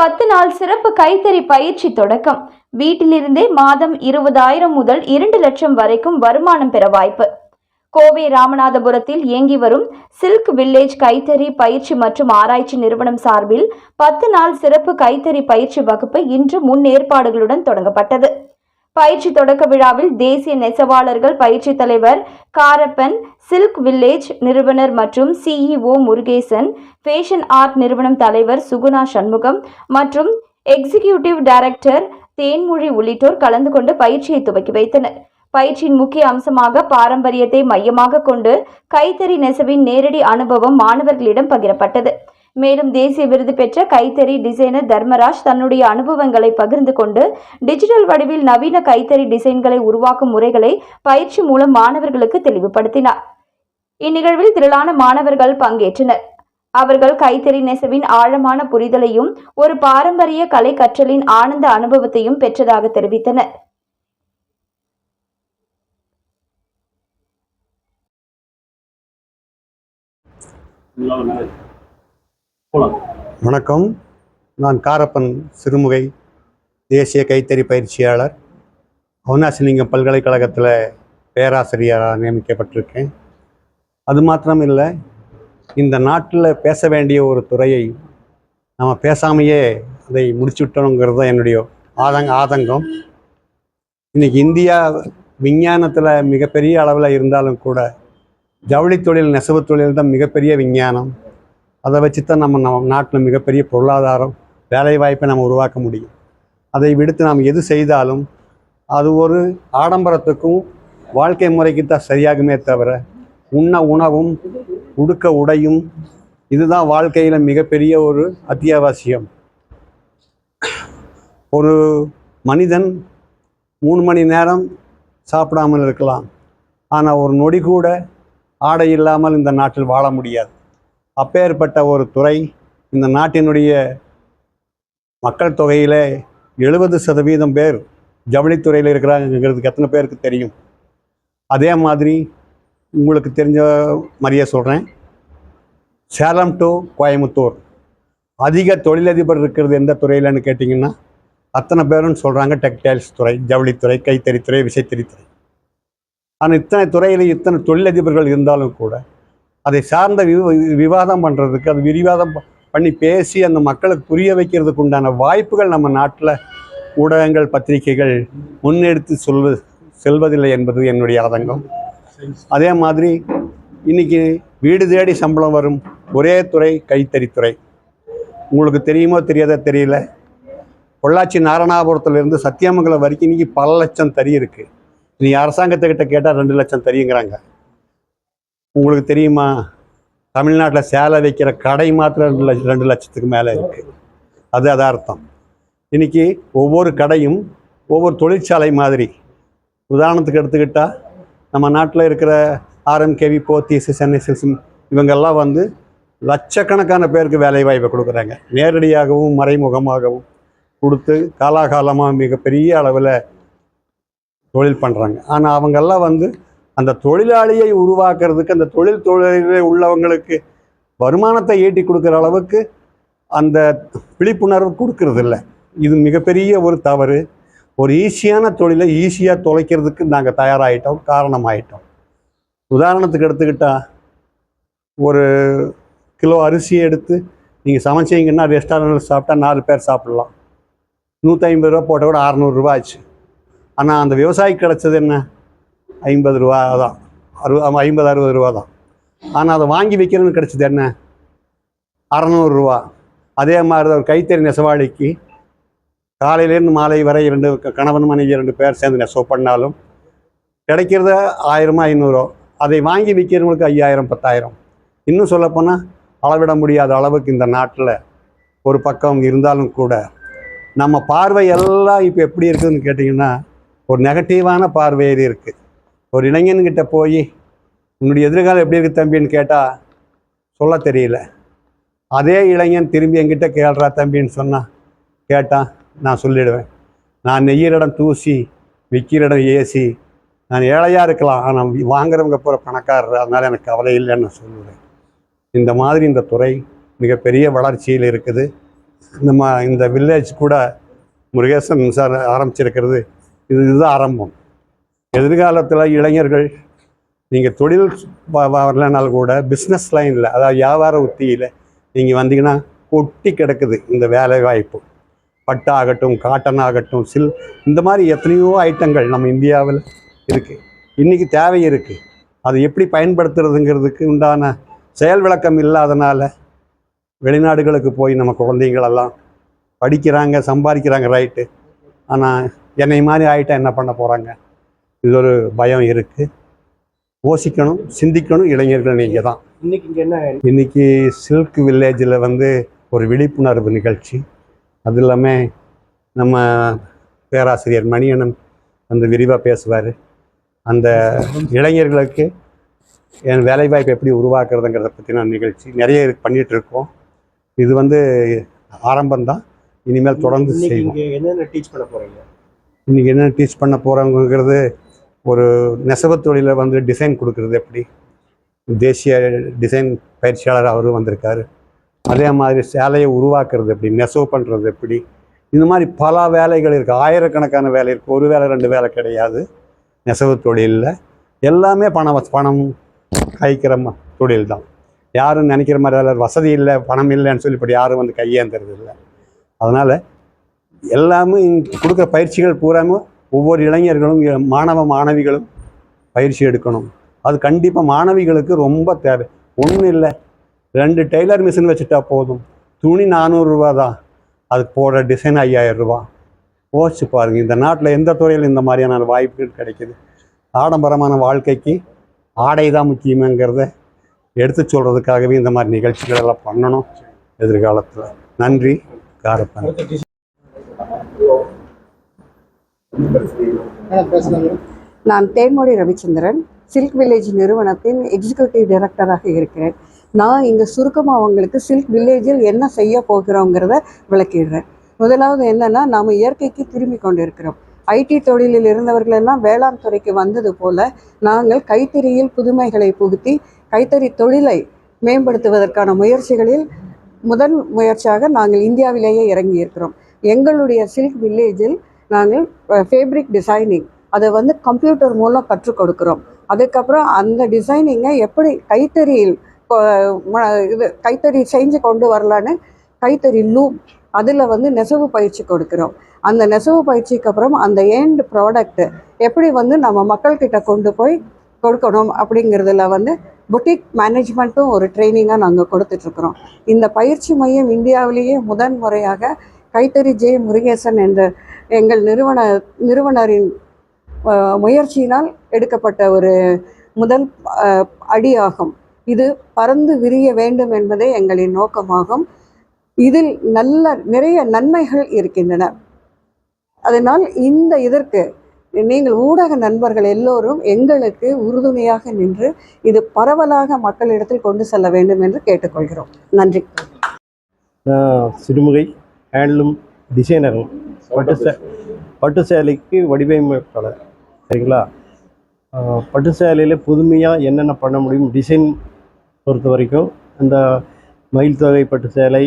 பத்து நாள் சிறப்பு கைத்தறி பயிற்சி தொடக்கம். வீட்டிலிருந்தே மாதம் இருபதாயிரம் முதல் இரண்டு லட்சம் வரைக்கும் வருமானம் பெற வாய்ப்பு. கோவை ராமநாதபுரத்தில் இயங்கி வரும் சில்க் வில்லேஜ் கைத்தறி பயிற்சி மற்றும் ஆராய்ச்சி நிறுவனம் சார்பில் பத்து நாள் சிறப்பு கைத்தறி பயிற்சி வகுப்பு இன்று முன்னேற்பாடுகளுடன் தொடங்கப்பட்டது. பயிற்சி தொடக்க விழாவில் தேசிய நெசவாளர்கள் பயிற்சி தலைவர் காரப்பன் சில்க் வில்லேஜ் நிறுவனர் மற்றும் சிஇஓ முருகேசன் ஃபேஷன் ஆர்ட் நிறுவனம் தலைவர் சுகுணா சண்முகம் மற்றும் எக்ஸிகியூட்டிவ் டைரக்டர் தேன்மொழி உள்ளிட்டோர் கலந்து கொண்டு பயிற்சியை துவக்கி வைத்தனர். பயிற்சியின் முக்கிய அம்சமாக பாரம்பரியத்தை மையமாக கொண்டு கைத்தறி நெசவின் நேரடி அனுபவம் மாணவர்களிடம் பகிரப்பட்டது. மேலும் தேசிய விருது பெற்ற கைத்தறி டிசைனர் தர்மராஜ் தன்னுடைய அனுபவங்களை பகிர்ந்து கொண்டு டிஜிட்டல் வடிவில் நவீன கைத்தறி டிசைன்களை உருவாக்கும் முறைகளை பயிற்சி மூலம் மாணவர்களுக்கு தெளிவுபடுத்தினார். இந்நிகழ்வில் திரளான மாணவர்கள் பங்கேற்றனர். அவர்கள் கைத்தறி நெசவின் ஆழமான புரிதலையும் ஒரு பாரம்பரிய கலை கற்றலின் ஆனந்த அனுபவத்தையும் பெற்றதாக தெரிவித்தனர். போலாம் வணக்கம். நான் காரப்பன் சிறுமுகை தேசிய கைத்தறி பயிற்சியாளர். அவினாசிலிங்கம் பல்கலைக்கழகத்தில் பேராசிரியராக நியமிக்கப்பட்டிருக்கேன். அது மாத்திரம் இல்லை இந்த நாட்டில் பேச வேண்டிய ஒரு துறையை நம்ம பேசாமையே அதை முடிச்சுட்டோங்கிறது தான் என்னுடைய ஆதங்க ஆதங்கம். இன்னைக்கு இந்தியா விஞ்ஞானத்தில் மிகப்பெரிய அளவில் இருந்தாலும் கூட ஜவுளி தொழில் நெசவு தொழில் தான் மிகப்பெரிய விஞ்ஞானம். அதை வச்சு தான் நம்ம நம்ம நாட்டில் மிகப்பெரிய பொருளாதாரம் வேலைவாய்ப்பை நம்ம உருவாக்க முடியும். அதை விடுத்து நாம் எது செய்தாலும் அது ஒரு ஆடம்பரத்துக்கும் வாழ்க்கை முறைக்கு தான் சரியாகுமே தவிர உண்ண உணவும் உடுக்க உடையும் இதுதான் வாழ்க்கையில் மிகப்பெரிய ஒரு அத்தியாவசியம். ஒரு மனிதன் மூணு மணி நேரம் சாப்பிடாமல் இருக்கலாம். ஆனால் ஒரு நொடி கூட ஆடை இல்லாமல் இந்த நாட்டில் வாழ முடியாது. அப்பேற்பட்ட ஒரு துறை இந்த நாட்டினுடைய மக்கள் தொகையில் எழுபது சதவீதம் பேர் ஜவுளித்துறையில் இருக்கிறாங்கிறதுக்கு எத்தனை பேருக்கு தெரியும்? அதே மாதிரி உங்களுக்கு தெரிஞ்ச மாதிரியே சொல்கிறேன் சேலம் டு கோயம்புத்தூர். அதிக தொழிலதிபர் இருக்கிறது எந்த துறையிலன்னு கேட்டிங்கன்னா அத்தனை பேருன்னு சொல்கிறாங்க டெக்டைல்ஸ் துறை ஜவுளித்துறை கைத்தறித்துறை விசைத்தறித்துறை ஆனால் இத்தனை துறையில் இத்தனை தொழிலதிபர்கள் இருந்தாலும் கூட அதை சார்ந்த விவ விவாதம் பண்ணுறதுக்கு அது விரிவாதம் பண்ணி பேசி அந்த மக்களுக்கு புரிய வைக்கிறதுக்கு உண்டான வாய்ப்புகள் நம்ம நாட்டில் ஊடகங்கள் பத்திரிகைகள் முன்னெடுத்து சொல்வது செல்வதில்லை என்பது என்னுடைய ஆதங்கம். அதே மாதிரி இன்னைக்கு வீடு தேடி சம்பளம் வரும் ஒரே துறை கைத்தறித்துறை உங்களுக்கு தெரியுமோ தெரியாதோ தெரியல. பொள்ளாச்சி நாரணாபுரத்துலேருந்து சத்தியமங்கலம் வரைக்கும் இன்னைக்கு பல லட்சம் தறி இருக்குது நீ அரசாங்கத்துக்கிட்ட கேட்டால் ரெண்டு லட்சம் தறிங்கிறாங்க. உங்களுக்கு தெரியுமா? தமிழ்நாட்டில் சேலை வைக்கிற கடை மாத்திரம் ரெண்டு லட்சம் ரெண்டு லட்சத்துக்கு மேலே இருக்குது அது அதார்த்தம் இன்னைக்கு ஒவ்வொரு கடையும் ஒவ்வொரு தொழிற்சாலை மாதிரி. உதாரணத்துக்கு எடுத்துக்கிட்டால் நம்ம நாட்டில் இருக்கிற ஆர்எம்கேவி போத்தீஸ் சென்னை சில்ஸ் இவங்கெல்லாம் வந்து லட்சக்கணக்கான பேருக்கு வேலை வாய்ப்பை கொடுக்குறாங்க. நேரடியாகவும் மறைமுகமாகவும் கொடுத்து காலாகாலமாக மிகப்பெரிய அளவில் தொழில் பண்ணுறாங்க ஆனால் அவங்கெல்லாம் வந்து அந்த தொழிலாளியை உருவாக்குறதுக்கு அந்த தொழில் தொழிலில் உள்ளவங்களுக்கு வருமானத்தை ஈட்டி கொடுக்குற அளவுக்கு அந்த விழிப்புணர்வு கொடுக்கறதில்ல. இது மிகப்பெரிய ஒரு தவறு. ஒரு ஈஸியான தொழிலை ஈஸியாக தொலைக்கிறதுக்கு நாங்கள் தயாராகிட்டோம் காரணமாயிட்டோம். உதாரணத்துக்கு எடுத்துக்கிட்டா ஒரு கிலோ அரிசியை எடுத்து நீங்கள் சமைச்சீங்கன்னா ரெஸ்டாரண்ட்டில் சாப்பிட்டா நாலு பேர் சாப்பிட்லாம். நூற்றி ஐம்பது ரூபா போட்ட கூட அறநூறுரூவா ஆச்சு. ஆனால் அந்த விவசாயிக்கு கிடச்சது என்ன? ஐம்பது ரூபா தான். அறுபது ஐம்பது அறுபது ரூபா தான். ஆனால் அதை வாங்கி விற்கிறதுன்னு கிடச்சிது என்ன? அறநூறுரூவா அதே மாதிரி தான் ஒரு கைத்தறி நெசவாளிக்கு காலையிலேருந்து மாலை வரை இரண்டு கணவன் மனைவி ரெண்டு பேர் சேர்ந்து நெசவு பண்ணாலும் கிடைக்கிறத ஆயிரமா ஐநூறோ அதை வாங்கி விற்கிறவங்களுக்கு ஐயாயிரம் பத்தாயிரம். இன்னும் சொல்லப்போனால் அளவிட முடியாத அளவுக்கு இந்த நாட்டில் ஒரு பக்கம் இருந்தாலும் கூட நம்ம பார்வை எல்லாம் இப்போ எப்படி இருக்குதுன்னு கேட்டிங்கன்னா ஒரு நெகட்டிவான பார்வையில் இருக்குது ஒரு இளைஞன்கிட்ட போய் உன்னுடைய எதிர்காலம் எப்படி இருக்குது தம்பின்னு கேட்டால் சொல்ல தெரியல. அதே இளைஞன் திரும்பி என்கிட்ட கேள்றா தம்பின்னு சொன்னான் கேட்டான் நான் சொல்லிடுவேன். நான் நெய்யிற இடம் தூசி விற்கிற இடம் ஏசி நான் ஏழையாக இருக்கலாம். ஆனால் வாங்குறவங்க போகிற பணக்காரர் அதனால் எனக்கு கவலை இல்லைன்னு நான் சொல்லுவேன். இந்த மாதிரி இந்த துறை மிகப்பெரிய வளர்ச்சியில் இருக்குது. நம்ம இந்த வில்லேஜ் கூட முருகேசன் சார் ஆரம்பிச்சிருக்கிறது. இது இதுதான் ஆரம்பம். எதிர்காலத்தில் இளைஞர்கள் நீங்கள் தொழில் வ- வரலைனாலும் கூட பிஸ்னஸ் லைனில் அதாவது வியாபார உத்தியில் நீங்கள் வந்தீங்கன்னா கொட்டி கிடக்குது இந்த வேலை வாய்ப்பு. பட்டு ஆகட்டும் காட்டன் ஆகட்டும் சில் இந்த மாதிரி எத்தனையோ ஐட்டங்கள் நம்ம இந்தியாவில் இருக்குது இன்றைக்கி தேவை இருக்குது அது எப்படி பயன்படுத்துறதுங்கிறதுக்கு உண்டான செயல் விளக்கம் இல்லாதனால வெளிநாடுகளுக்கு போய் நம்ம குழந்தைங்களெல்லாம் படிக்கிறாங்க சம்பாதிக்கிறாங்க ரைட்டு ஆனால் என்னை மாதிரி ஆகிட்டா என்ன பண்ண போகிறாங்க இது ஒரு பயம் இருக்குது யோசிக்கணும் சிந்திக்கணும் இளைஞர்கள் நீங்கள் தான். இன்னைக்கு இங்க என்ன இன்றைக்கி சில்க் வில்லேஜில் வந்து ஒரு விழிப்புணர்வு நிகழ்ச்சி. அது இல்லாமல் நம்ம பேராசிரியர் மணியண்ணன் வந்து விரிவாக பேசுவார். அந்த இளைஞர்களுக்கு என் வேலைவாய்ப்பு எப்படி உருவாக்குறதுங்கிறத பற்றின நிகழ்ச்சி நிறைய இருக்கோம். இது வந்து ஆரம்பம்தான் இனிமேல் தொடர்ந்து இன்னைக்கு செய்வோம். என்னென்ன டீச் பண்ண போறீங்க? இன்றைக்கி என்ன டீச் பண்ண போகிறோங்கிறது ஒரு நெசவுத் தொழிலை வந்து டிசைன் கொடுக்குறது எப்படி? தேசிய டிசைன் பயிற்சியாளர் அவரும் வந்திருக்காரு. அதே மாதிரி சேலையை உருவாக்குறது எப்படி? நெசவு பண்ணுறது எப்படி? இந்த மாதிரி பல வேலைகள் இருக்குது ஆயிரக்கணக்கான வேலை இருக்குது ஒரு வேலை ரெண்டு வேலை கிடையாது. நெசவு தொழிலில் எல்லாமே பணம் பணம் கைக்கிற தொழில் தான். யாரும் நினைக்கிற மாதிரி வேலை வசதி இல்லை பணம் இல்லைன்னு சொல்லி இப்படி யாரும் வந்து கையேந்துறது இல்லை. அதனால் எல்லாமே கொடுக்குற பயிற்சிகள் பூராமே ஒவ்வொரு இளைஞர்களும் மாணவ மாணவிகளும் பயிற்சி எடுக்கணும். அது கண்டிப்பாக மாணவிகளுக்கு ரொம்ப தேவை. ஒன்றும் இல்லை. ரெண்டு டெய்லர் மிஷின் வச்சுட்டா போதும். துணி நானூறுரூவா தான். அதுக்கு போடுற டிசைன் ஐயாயிரம் ரூபா யோசிச்சு பாருங்கள் இந்த நாட்டில் எந்த துறையில் இந்த மாதிரியான வாய்ப்புகள் கிடைக்குது? ஆடம்பரமான வாழ்க்கைக்கு ஆடை தான் முக்கியமாங்கிறத எடுத்து சொல்கிறதுக்காகவே இந்த மாதிரி நிகழ்ச்சிகள் எல்லாம் பண்ணணும் எதிர்காலத்தில். நன்றி. காரப்பன். நான் தேன்மொழி ரவிச்சந்திரன். சில்க் வில்லேஜ் நிறுவனத்தின் எக்ஸிக்யூட்டிவ் டைரக்டராக இருக்கிறேன். நான் இங்கே சுருக்கமாக அவங்களுக்கு சில்க் வில்லேஜில் என்ன செய்ய போகிறோங்கிறத விளக்கிடுறேன். முதலாவது என்னென்னா நாம் இயற்கைக்கு திரும்பி கொண்டு இருக்கிறோம் ஐடி தொழிலில் இருந்தவர்களெல்லாம் வேளாண் துறைக்கு வந்தது போல நாங்கள் கைத்தறியில் புதுமைகளை புகுத்தி கைத்தறி தொழிலை மேம்படுத்துவதற்கான முயற்சிகளில் முதல் முயற்சியாக நாங்கள் இந்தியாவிலேயே இறங்கி இருக்கிறோம் எங்களுடைய சில்க் வில்லேஜில் நாங்கள் ஃபேப்ரிக் டிசைனிங் அதை வந்து கம்ப்யூட்டர் மூலம் கற்றுக் கொடுக்குறோம். அதுக்கப்புறம் அந்த டிசைனிங்கை எப்படி கைத்தறியில் இது கைத்தறி செஞ்சு கொண்டு வரலான்னு கைத்தறி லூப் அதில் வந்து நெசவு பயிற்சி கொடுக்குறோம். அந்த நெசவு பயிற்சிக்கு அப்புறம் அந்த ஏண்ட் ப்ராடக்ட்டு எப்படி வந்து நம்ம மக்கள்கிட்ட கொண்டு போய் கொடுக்கணும் அப்படிங்கிறதுல வந்து புட்டிக் மேனேஜ்மெண்ட்டும் ஒரு ட்ரைனிங்காக நாங்கள் கொடுத்துட்ருக்குறோம். இந்த பயிற்சி மையம் இந்தியாவிலேயே முதன் முறையாக கைத்தறி ஜே. முருகேசன் என்ற எங்கள் நிறுவன நிறுவனரின் அஹ், முயற்சியினால் எடுக்கப்பட்ட ஒரு முதல் அஹ், அடியாகும். இது பறந்து விரிய வேண்டும் என்பதே எங்களின் நோக்கமாகும். இதில் நல்ல நிறைய நன்மைகள் இருக்கின்றன. அதனால் இந்த இதற்கு நீங்கள் ஊடக நண்பர்கள் எல்லோரும் எங்களுக்கு உறுதுணையாக நின்று இது பரவலாக மக்களிடத்தில் கொண்டு செல்ல வேண்டும் என்று கேட்டுக்கொள்கிறோம். நன்றி. சிறுமுகை ஹேண்ட்லூம் டிசைனரும். பட்டு சே பட்டு சேலைக்கு வடிவமைப்பாளர் சரிங்களா? பட்டு சேலையில் புதுமையாக என்னென்ன பண்ண முடியும்? டிசைன் பொறுத்த வரைக்கும் இந்த மயில் தொகை பட்டு சேலை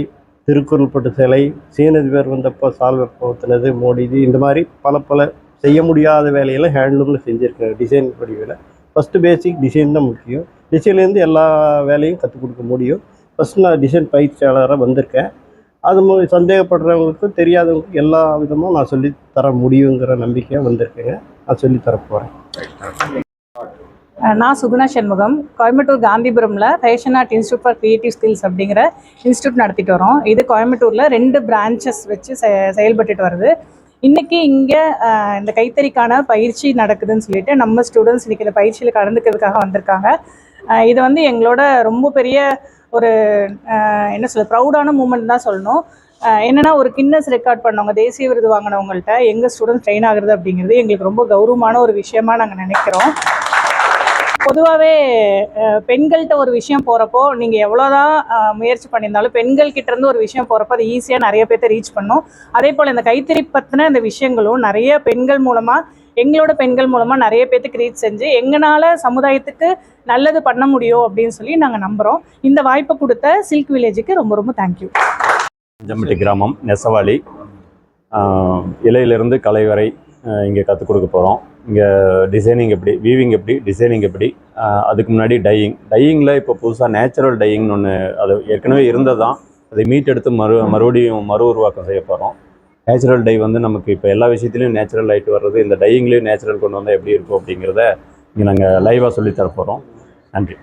திருக்குறள் பட்டு சேலை சீனதிபர் வந்தப்போ சால்வை போத்துனது மோடிஜி இந்த மாதிரி பல பல செய்ய முடியாத வேலையெல்லாம் ஹேண்ட்லூமில் செஞ்சுருக்காங்க டிசைன் வடிவில். ஃபஸ்ட்டு பேசிக் டிசைன் தான் முக்கியம். டிசைன்லேருந்து எல்லா வேலையும் கற்றுக் கொடுக்க முடியும். ஃபஸ்ட் நான் டிசைன் பயிற்சியாளராக வந்திருக்கேன். அது மூ- சந்தேகப்படுறவங்களுக்கும் தெரியாதவங்களுக்கு எல்லா விதமும் நான் சொல்லி தர முடியுங்கிற நம்பிக்கையாக வந்திருக்கேங்க. நான் சொல்லி தரப்போகிறேன் போகிறேன் நான் Suguna Shanmugam. Coimbatore காந்திபுரமில் fashion art institute for creative skills அப்படிங்கிற இன்ஸ்டியூட் நடத்திட்டு வரோம். இது கோயம்புத்தூரில் ரெண்டு பிரான்ச்சஸ் வச்சு செ செயல்பட்டுட்டு வருது. இன்றைக்கி இங்கே இந்த கைத்தறிக்கான பயிற்சி நடக்குதுன்னு சொல்லிட்டு நம்ம ஸ்டூடெண்ட்ஸ் இன்றைக்கி இந்த பயிற்சியில் கலந்துக்கிறதுக்காக வந்திருக்காங்க. இது வந்து எங்களோட ரொம்ப பெரிய ஒரு என்ன சொல்ல ப்ரௌடான மூமெண்ட் தான் சொல்லணும். என்னென்னா ஒரு கின்னஸ் ரெக்கார்ட் பண்ணவங்க தேசிய விருது வாங்கினவங்கள்ட்ட எங்கள் ஸ்டூடெண்ட்ஸ் ட்ரெயின் ஆகுறது அப்படிங்கிறது எங்களுக்கு ரொம்ப கௌரவமான ஒரு விஷயமா நாங்கள் நினைக்கிறோம். பொதுவாகவே பெண்கள்கிட்ட ஒரு விஷயம் போகிறப்போ நீங்கள் எவ்வளோதான் முயற்சி பண்ணியிருந்தாலும் பெண்கள் இருந்து ஒரு விஷயம் போகிறப்போ அது ஈஸியாக நிறைய பேர்த்த ரீச் பண்ணும். அதே போல் இந்த கைத்தறி பற்றின இந்த விஷயங்களும் நிறைய பெண்கள் மூலமாக எங்களோட பெண்கள் மூலமாக நிறைய பேர்த்துக்கு ரீச் செஞ்சு எங்களால் சமுதாயத்துக்கு நல்லது பண்ண முடியும் அப்படின்னு சொல்லி நாங்கள் நம்புகிறோம் இந்த வாய்ப்பை கொடுத்த சில்க் வில்லேஜுக்கு ரொம்ப ரொம்ப தேங்க்யூ ஜம்பட்டி கிராமம் நெசவாளி. இலையிலிருந்து கலை வரை இங்கே கற்றுக் கொடுக்க போகிறோம் இங்கே டிசைனிங் எப்படி வீவிங் எப்படி டிசைனிங் எப்படி அதுக்கு முன்னாடி டையிங் டையிங்கில் இப்போ புதுசாக நேச்சுரல் டையிங்னு ஒன்று அது ஏற்கனவே இருந்தது தான் அதை மீட் எடுத்து மறு மறுபடியும் மறு உருவாக்கம் செய்ய போகிறோம் நேச்சுரல் டை வந்து நமக்கு இப்போ எல்லா விஷயத்துலையும் நேச்சுரல் லைட் வர்றது இந்த டையிங்லேயும் நேச்சுரல் கொண்டு வந்தால் எப்படி இருக்கும் அப்படிங்கிறத இங்கே நாங்கள் லைவாக சொல்லித்தர போகிறோம் நன்றி.